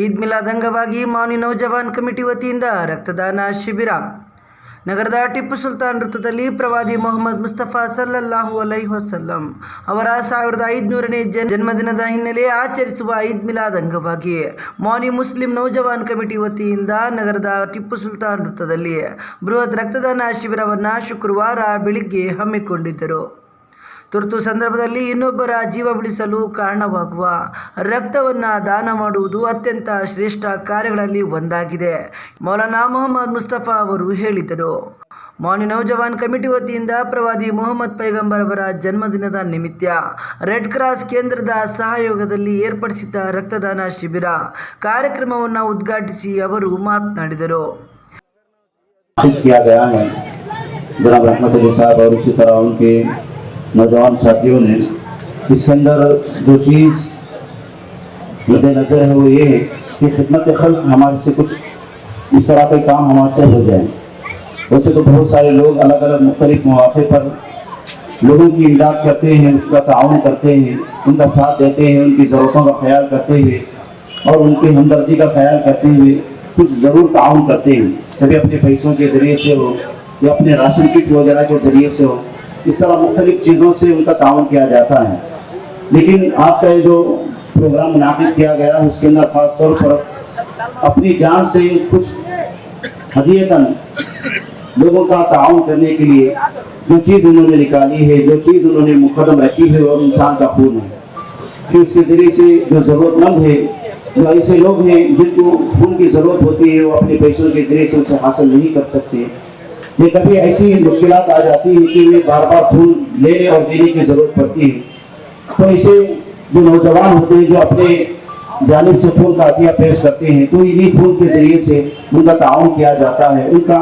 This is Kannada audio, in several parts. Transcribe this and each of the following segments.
ಈದ್ ಮಿಲಾದ್ ಅಂಗವಾಗಿ ಮೌನಿ ನೌಜವಾನ್ ಕಮಿಟಿ ವತಿಯಿಂದ ರಕ್ತದಾನ ಶಿಬಿರ. ನಗರದ ಟಿಪ್ಪು ಸುಲ್ತಾನ್ ವೃತ್ತದಲ್ಲಿ ಪ್ರವಾದಿ ಮೊಹಮ್ಮದ್ ಮುಸ್ತಫಾ ಸಲ್ಲಲ್ಲಾಹು ಅಲೈಹಿ ವಸಲ್ಲಂ ಅವರ ಸಾವಿರದ ಐದುನೂರನೇ ಜನ್ಮದಿನದ ಹಿನ್ನೆಲೆ ಆಚರಿಸುವ ಈದ್ ಮಿಲಾದ್ ಅಂಗವಾಗಿ ಮೌನಿ ಮುಸ್ಲಿಂ ನೌಜವಾನ್ ಕಮಿಟಿ ವತಿಯಿಂದ ನಗರದ ಟಿಪ್ಪು ಸುಲ್ತಾನ್ ವೃತ್ತದಲ್ಲಿ ಬೃಹತ್ ರಕ್ತದಾನ ಶಿಬಿರವನ್ನು ಶುಕ್ರವಾರ ಬೆಳಿಗ್ಗೆ ಹಮ್ಮಿಕೊಂಡಿದ್ದರು. ತುರ್ತು ಸಂದರ್ಭದಲ್ಲಿ ಇನ್ನೊಬ್ಬರ ಜೀವ ಬಿಡಿಸಲು ಕಾರಣವಾಗುವ ರಕ್ತವನ್ನು ದಾನ ಮಾಡುವುದು ಅತ್ಯಂತ ಶ್ರೇಷ್ಠ ಕಾರ್ಯಗಳಲ್ಲಿ ಒಂದಾಗಿದೆ ಮೌಲಾನಾ ಮೊಹಮ್ಮದ್ ಮುಸ್ತಫಾ ಅವರು ಹೇಳಿದರು ಮೌನಿ ನೌಜವಾನ್ ಕಮಿಟಿ ವತಿಯಿಂದ ಪ್ರವಾದಿ ಮೊಹಮ್ಮದ್ ಪೈಗಂಬರ್ ಅವರ ಜನ್ಮದಿನದ ನಿಮಿತ್ತ ರೆಡ್ ಕ್ರಾಸ್ ಕೇಂದ್ರದ ಸಹಯೋಗದಲ್ಲಿ ಏರ್ಪಡಿಸಿದ್ದ ರಕ್ತದಾನ ಶಿಬಿರ ಕಾರ್ಯಕ್ರಮವನ್ನು ಉದ್ಘಾಟಿಸಿ ಅವರು ಮಾತನಾಡಿದರು आयोजित किया गया है जनाब रहमत अली साहब और इसी तरह उनके नौजवान साथियों ने इसके अंदर जो चीज़ मद्देनज़र है, वो ये है कि खिदमत खल हमारे से कुछ इस तरह के काम हमारे से हो जाए। वैसे तो बहुत सारे लोग अलग अलग मुख्तलिफ़ मौके पर लोगों की इमदाद करते हैं, उसका ताउन करते हैं, उनका साथ देते हैं, उनकी ज़रूरतों का ख्याल करते हुए और उनकी हमदर्दी का ख्याल करते हुए कुछ ज़रूर ताउन करते हैं। कभी अपने पैसों के ज़रिए से हो या अपने राशन किट वगैरह के ज़रिए से हो इस तरह मुख्तलिफ़ चीज़ों से उनका ताउन किया जाता है। लेकिन आज का ये जो प्रोग्राम मुनद किया गया है, उसके अंदर खास तौर पर अपनी जान से कुछ हदीयतन लोगों का ताउन करने के लिए जो चीज़ उन्होंने निकाली है, जो चीज़ उन्होंने मुकदम रखी है वो इंसान का खून है। कि उसके ज़रिए से जो ज़रूरतमंद है, जो ऐसे लोग हैं जिनको खून की ज़रूरत होती है, वो अपने पैसों के ज़रिए से उसे हासिल नहीं कर सकते। ये कभी ऐसी मुश्किल आ जाती है कि वे बार बार फूल लेने और देने की ज़रूरत पड़ती है। तो इसे जो नौजवान होते हैं, जो अपने जानब से फूल का अतिया पेश करते हैं तो इन्हीं फूल के ज़रिए से उनका ताउन किया जाता है, उनका,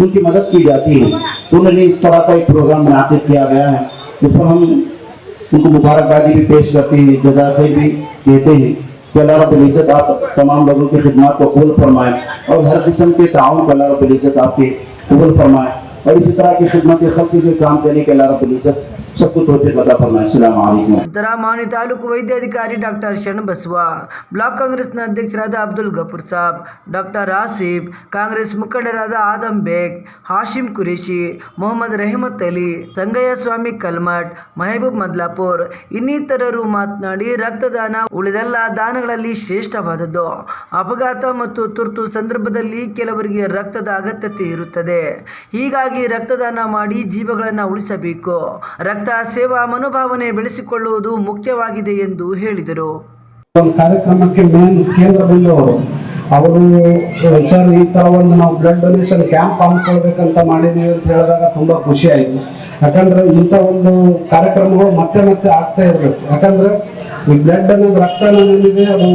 उनकी मदद की जाती है। तो उन्होंने इस तरह का एक प्रोग्राम मुनाकिद किया गया है उस पर हम उनको मुबारकबादी भी पेश करते हैं जजाफे भी देते हैं। कि अल्लाह रब्बुल आप तमाम लोगों की खिदमत को कबूल फरमाएँ और हर किस्म के ताउन को अल्लाह रब्बुल आपके कबूल फरमाए और इस तरह की खिदमत खल के काम करने के अल्लाह रब्बुल ಮಾನಿ ತಾಲೂಕು ವೈದ್ಯಾಧಿಕಾರಿ ಡಾಕ್ಟರ್ ಶರಣಬಸವ ಬ್ಲಾಕ್ ಕಾಂಗ್ರೆಸ್ನ ಅಧ್ಯಕ್ಷರಾದ ಅಬ್ದುಲ್ ಗಫೂರ್ ಸಾಬ್, ಡಾಕ್ಟರ್ ಆಸಿಫ್ ಕಾಂಗ್ರೆಸ್ ಮುಖಂಡರಾದ ಆದಮ್ ಬೇಗ್ ಹಾಶಿಂ ಕುರೇಶಿ ಮೊಹಮ್ಮದ್ ರೆಹಮತ್ ಅಲಿ, ಸಂಗಯ್ಯ ಸ್ವಾಮಿ ಕಲ್ಮಠ್, ಮೆಹಬೂಬ್ ಮದ್ಲಾಪುರ್ ಇನ್ನಿತರರು ಮಾತನಾಡಿ ರಕ್ತದಾನ ಉಳಿದೆಲ್ಲ ದಾನಗಳಲ್ಲಿ ಶ್ರೇಷ್ಠವಾದದ್ದು. ಅಪಘಾತ ಮತ್ತು ತುರ್ತು ಸಂದರ್ಭದಲ್ಲಿ ಕೆಲವರಿಗೆ ರಕ್ತದ ಅಗತ್ಯತೆ ಇರುತ್ತದೆ. ಹೀಗಾಗಿ ರಕ್ತದಾನ ಮಾಡಿ ಜೀವಗಳನ್ನು ಉಳಿಸಬೇಕು. ರಕ್ತ ಸೇವಾ ಮನೋಭಾವನೆ ಬೆಳೆಸಿಕೊಳ್ಳುವುದು ಮುಖ್ಯವಾಗಿದೆ ಎಂದು ಹೇಳಿದರು. ಕಾರ್ಯಕ್ರಮಕ್ಕೆ ಮೇನ್ ಕೇಂದ್ರ ಬಂದವರು ಅವರು ಸರ್ ಈ ತರ ಒಂದು ನಾವು ಬ್ಲಡ್ ಡೊನೇಷನ್ ಕ್ಯಾಂಪ್ ಹಮ್ಮಿಕೊಳ್ಬೇಕಂತ ಮಾಡಿದೀವಿ ಅಂತ ಹೇಳಿದಾಗ ತುಂಬಾ ಖುಷಿ ಆಯ್ತು. ಯಾಕಂದ್ರೆ ಇಂಥ ಒಂದು ಕಾರ್ಯಕ್ರಮಗಳು ಮತ್ತೆ ಮತ್ತೆ ಆಗ್ತಾ ಇರ್ಬೇಕು. ಯಾಕಂದ್ರೆ ಈ ಬ್ಲಡ್ ಅನ್ನೋದು ರಕ್ತ ಅನ್ನೋದೇನಿದೆ ಅದು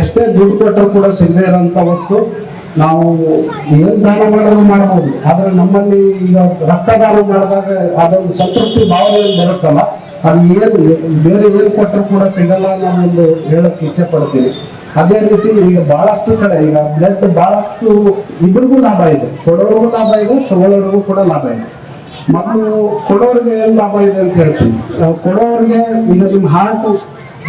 ಎಷ್ಟೇ ದುಡ್ಡು ಕೊಟ್ಟರು ಕೂಡ ಸಿಗದೇ ಇರೋಂಥ ವಸ್ತು. ನಾವು ಏನು ದಾನ ಮಾಡೋದು ಮಾಡಬಹುದು. ಆದರೆ ನಮ್ಮಲ್ಲಿ ಈಗ ರಕ್ತದಾನ ಮಾಡಿದಾಗ ಅದೊಂದು ಸಂತೃಪ್ತಿ ಭಾವನೆ ಬರುತ್ತಲ್ಲ, ಅದು ಏನು, ಬೇರೆ ಏನು ಕೊಟ್ಟರು ಕೂಡ ಸಿಗಲ್ಲ ನಾನೊಂದು ಹೇಳಕ್ಕೆ ಹೇಳಕ್ ಇಚ್ಛೆ ಪಡ್ತೀನಿ. ಅದೇ ರೀತಿ ಈಗ ಬಹಳಷ್ಟು ಕಡೆ, ಈಗ ಬ್ಲಡ್ ಬಹಳಷ್ಟು ಇಬ್ಬರಿಗೂ ಲಾಭ ಇದೆ. ಕೊಡೋರಿಗೂ ಲಾಭ ಇದೆ, ತಗೊಳ್ಳೋರಿಗೂ ಕೂಡ ಲಾಭ ಇದೆ. ಮತ್ತು ಕೊಡೋರಿಗೆ ಏನು ಲಾಭ ಇದೆ ಅಂತ ಹೇಳ್ತೀನಿ. ಕೊಡೋರಿಗೆ ಈಗ ನಿಮ್ಮ ಹಾರ್ಟ್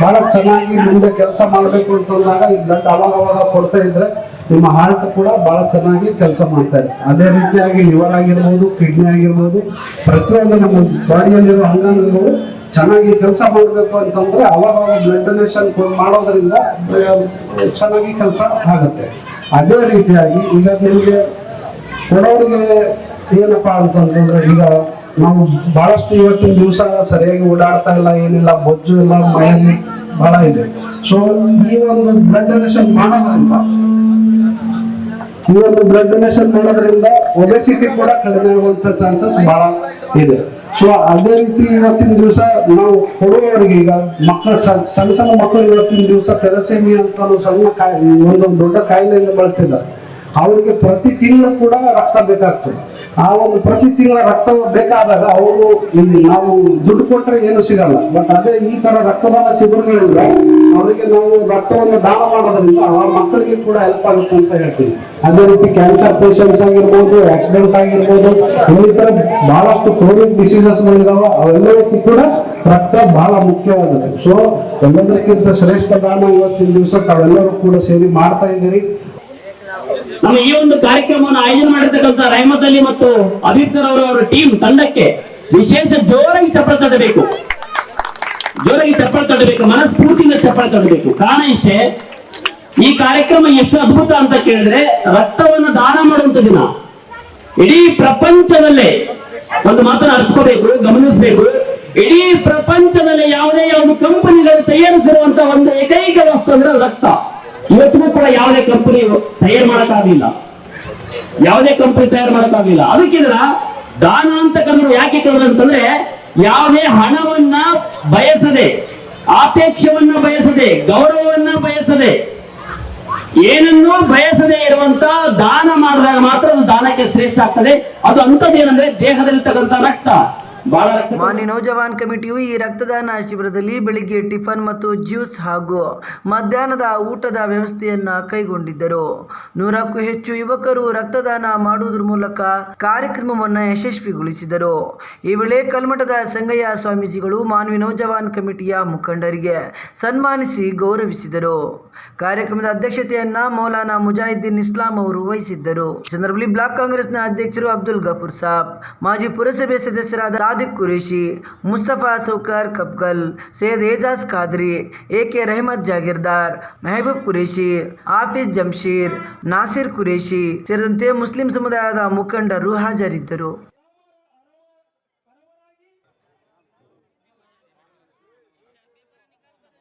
ಬಹಳ ಚೆನ್ನಾಗಿ ಮುಂದೆ ಕೆಲಸ ಮಾಡಬೇಕು ಅಂತಂದಾಗ ಈ ಬ್ಲಡ್ ಅವಾಗ ಅವಾಗ ಕೊಡ್ತಾ ಇದ್ರೆ ನಿಮ್ಮ ಹಾರ್ಟ್ ಕೂಡ ಬಹಳ ಚೆನ್ನಾಗಿ ಕೆಲಸ ಮಾಡ್ತಾ ಇದೆ ಅದೇ ರೀತಿಯಾಗಿ ಲಿವರ್ ಆಗಿರ್ಬೋದು ಕಿಡ್ನಿ ಆಗಿರ್ಬೋದು, ಪ್ರತಿಯೊಂದು ನಮ್ಮ ಬಾಡಿಯಲ್ಲಿರೋ ಅಂಗಾಂಗಗಳು ಚೆನ್ನಾಗಿ ಕೆಲಸ ಮಾಡಬೇಕು ಅಂತಂದ್ರೆ ಅವಾಗ ಅವಾಗ ಬ್ಲಡ್ ಡೊನೇಷನ್ ಮಾಡೋದ್ರಿಂದ ಚೆನ್ನಾಗಿ ಕೆಲಸ ಆಗುತ್ತೆ. ಅದೇ ರೀತಿಯಾಗಿ ಈಗ ನಿಮಗೆ ಕೊಡೋರಿಗೆ ಏನಪ್ಪಾ ಅಂತಂದ್ರೆ ಈಗ ನಾವು ಬಹಳಷ್ಟು ಇವತ್ತಿನ ದಿವಸ ಸರಿಯಾಗಿ ಓಡಾಡ್ತಾ ಇಲ್ಲ, ಏನಿಲ್ಲ, ಬೊಜ್ಜು ಇಲ್ಲ, ಮಳೆ ಬಹಳ ಇದೆ. ಸೊ ಈ ಒಂದು ಬ್ಲಡ್ ಡೊನೇಷನ್ ಮಾಡೋದ್ರಿಂದ ಈ ಒಂದು ಬ್ಲಡ್ ಡೊನೇಷನ್ ಮಾಡೋದ್ರಿಂದ ಒಬೆಸಿಟಿ ಕೂಡ ಕಡಿಮೆ ಆಗುವಂತ ಚಾನ್ಸಸ್ ಬಹಳ ಇದೆ. ಸೊ ಅದೇ ರೀತಿ ಇವತ್ತಿನ ದಿವಸ ನಾವು ಕೊಡುವವರಿಗೆ ಈಗ ಮಕ್ಕಳ ಸಣ್ಣ ಸಣ್ಣ ಮಕ್ಕಳು ಇವತ್ತಿನ ದಿವಸ ತೆರಸೇಮಿ ಅಂತ ಸಣ್ಣ ಕಾಯಿ, ಒಂದೊಂದು ದೊಡ್ಡ ಕಾಯಿಲೆಯಿಂದ ಬಳಸ್ತಿದ್ದಾರೆ. ಅವರಿಗೆ ಪ್ರತಿ ತಿಂಗಳು ಕೂಡ ರಕ್ತ ಬೇಕಾಗ್ತದೆ. ಆ ಒಂದು ಪ್ರತಿ ತಿಂಗಳ ರಕ್ತ ಬೇಕಾದಾಗ ಅವರು ಇಲ್ಲಿ ನಾವು ದುಡ್ಡು ಕೊಟ್ಟರೆ ಏನು ಸಿಗಲ್ಲ. ಬಟ್ ಅದೇ ಈ ತರ ರಕ್ತದಾನ ಶಿಬಿರಗಳಿಂದ ಅವರಿಗೆ ನಾವು ರಕ್ತವನ್ನು ದಾನ ಮಾಡೋದ್ರಿಂದ ಆ ಮಕ್ಕಳಿಗೆ ಕೂಡ ಹೆಲ್ಪ್ ಆಗುತ್ತೆ ಅಂತ ಹೇಳ್ತೀನಿ. ಅದೇ ರೀತಿ ಕ್ಯಾನ್ಸರ್ ಪೇಷಂಟ್ಸ್ ಆಗಿರ್ಬೋದು ಆಕ್ಸಿಡೆಂಟ್ ಆಗಿರ್ಬೋದು ಇನ್ನಿತರ ಬಹಳಷ್ಟು ಕ್ರೋನಿಕ್ ಡಿಸೀಸಸ್ಗಳಿದಾವೆ ಅವೆಲ್ಲವಕ್ಕೂ ಕೂಡ ರಕ್ತ ಬಹಳ ಮುಖ್ಯವಾದದ್ದು. ಸೊ ಎಲ್ಲದಕ್ಕಿಂತ ಶ್ರೇಷ್ಠ ದಾನ ಇವತ್ತಿನ ದಿವಸ ತಾವೆಲ್ಲರೂ ಕೂಡ ಸೇರಿ ಮಾಡ್ತಾ ಇದ್ದೀರಿ. ನಮ್ಮ ಈ ಒಂದು ಕಾರ್ಯಕ್ರಮವನ್ನು ಆಯೋಜನೆ ಮಾಡಿರ್ತಕ್ಕಂಥ ರಹಮತ್ ಅಲಿ ಮತ್ತು ಅಭಿತ್ ಸರ್ ಅವರ ಟೀಮ್ ತಂಡಕ್ಕೆ ವಿಶೇಷ ಜೋರಾಗಿ ಚಪ್ಪಳ ತಡಬೇಕು ಜೋರಾಗಿ ಚಪ್ಪಳ ತಡಬೇಕು ಮನಸ್ಫೂರ್ತಿಯಿಂದ ಚಪ್ಪಳ ತಡಬೇಕು ಕಾರಣ ಇಷ್ಟೇ, ಈ ಕಾರ್ಯಕ್ರಮ ಎಷ್ಟು ಅದ್ಭುತ ಅಂತ ಕೇಳಿದ್ರೆ ರಕ್ತವನ್ನು ದಾನ ಮಾಡುವಂತ ದಿನ. ಇಡೀ ಪ್ರಪಂಚದಲ್ಲೇ ಒಂದು ಮಾತನ್ನು ಅರ್ಥಕೋಬೇಕು ಗಮನಿಸಬೇಕು. ಇಡೀ ಪ್ರಪಂಚದಲ್ಲಿ ಯಾವುದೇ ಒಂದು ಕಂಪನಿಗಳು ತಯಾರಿಸಿರುವಂತ ಒಂದು ಏಕೈಕ ವಸ್ತು ಅಂದ್ರೆ ರಕ್ತ. ಇವತ್ತಿಗೂ ಕೂಡ ಯಾವುದೇ ಕಂಪನಿ ತಯಾರು ಮಾಡಕ್ಕಾಗಲಿಲ್ಲ. ಯಾವುದೇ ಕಂಪನಿ ತಯಾರು ಮಾಡಕ್ಕಾಗಲಿಲ್ಲ. ಅದಕ್ಕಿದ್ರ ದಾನ ಅಂತ ಯಾಕೆ ಕರೆದ್ರು ಅಂತಂದ್ರೆ, ಯಾವುದೇ ಹಣವನ್ನ ಬಯಸದೆ ಆಪೇಕ್ಷವನ್ನ ಬಯಸದೆ, ಗೌರವವನ್ನ ಬಯಸದೆ, ಏನನ್ನೂ ಬಯಸದೆ ಇರುವಂತ ದಾನ ಮಾಡಿದಾಗ ಮಾತ್ರ ಅದು ದಾನಕ್ಕೆ ಶ್ರೇಷ್ಠ ಆಗ್ತದೆ. ಅದು ಅಂತದೇನಂದ್ರೆ ದೇಹದಲ್ಲಿ ತಕ್ಕಂತ ರಕ್ತ. ಮಾನ್ಯ ನೌಜವಾನ್ ಕಮಿಟಿಯು ಈ ರಕ್ತದಾನ ಶಿಬಿರದಲ್ಲಿ ಬೆಳಿಗ್ಗೆ ಟಿಫನ್ ಮತ್ತು ಜ್ಯೂಸ್ ಹಾಗೂ ಮಧ್ಯಾಹ್ನದ ಊಟದ ವ್ಯವಸ್ಥೆಯನ್ನ ಕೈಗೊಂಡಿದ್ದರು. ನೂರಕ್ಕೂ ಹೆಚ್ಚು ಯುವಕರು ರಕ್ತದಾನ ಮಾಡುವುದರ ಮೂಲಕ ಕಾರ್ಯಕ್ರಮವನ್ನು ಯಶಸ್ವಿಗೊಳಿಸಿದರು. ಈ ವೇಳೆ ಕಲ್ಮಠದ ಸಂಗಯ್ಯ ಸ್ವಾಮೀಜಿಗಳು ಮಾನ್ಯ ನೌಜವಾನ್ ಕಮಿಟಿಯ ಮುಖಂಡರಿಗೆ ಸನ್ಮಾನಿಸಿ ಗೌರವಿಸಿದರು. ಕಾರ್ಯಕ್ರಮದ ಅಧ್ಯಕ್ಷತೆಯನ್ನ ಮೌಲಾನಾ ಮುಜಾಹಿದ್ದೀನ್ ಇಸ್ಲಾಂ ಅವರು ವಹಿಸಿದ್ದರು. ಸಂದರ್ಭದಲ್ಲಿ ಬ್ಲಾಕ್ ಕಾಂಗ್ರೆಸ್ನ ಅಧ್ಯಕ್ಷರು ಅಬ್ದುಲ್ ಗಫೂರ್ ಸಾಬ್, ಮಾಜಿ ಪುರಸಭೆ ಸದಸ್ಯರಾದ Sadiq Qureshi Mustafa Saukar Kapkal, Syed Ejaz Khadri A K Rahmat Jagirdar, Mehboob Qureshi office Jamsheer Nasir Qureshi ಸೇರಿದಂತೆ ಮುಸ್ಲಿಂ ಸಮುದಾಯದ ಮುಖಂಡರು ಹಾಜರಿದ್ದರು.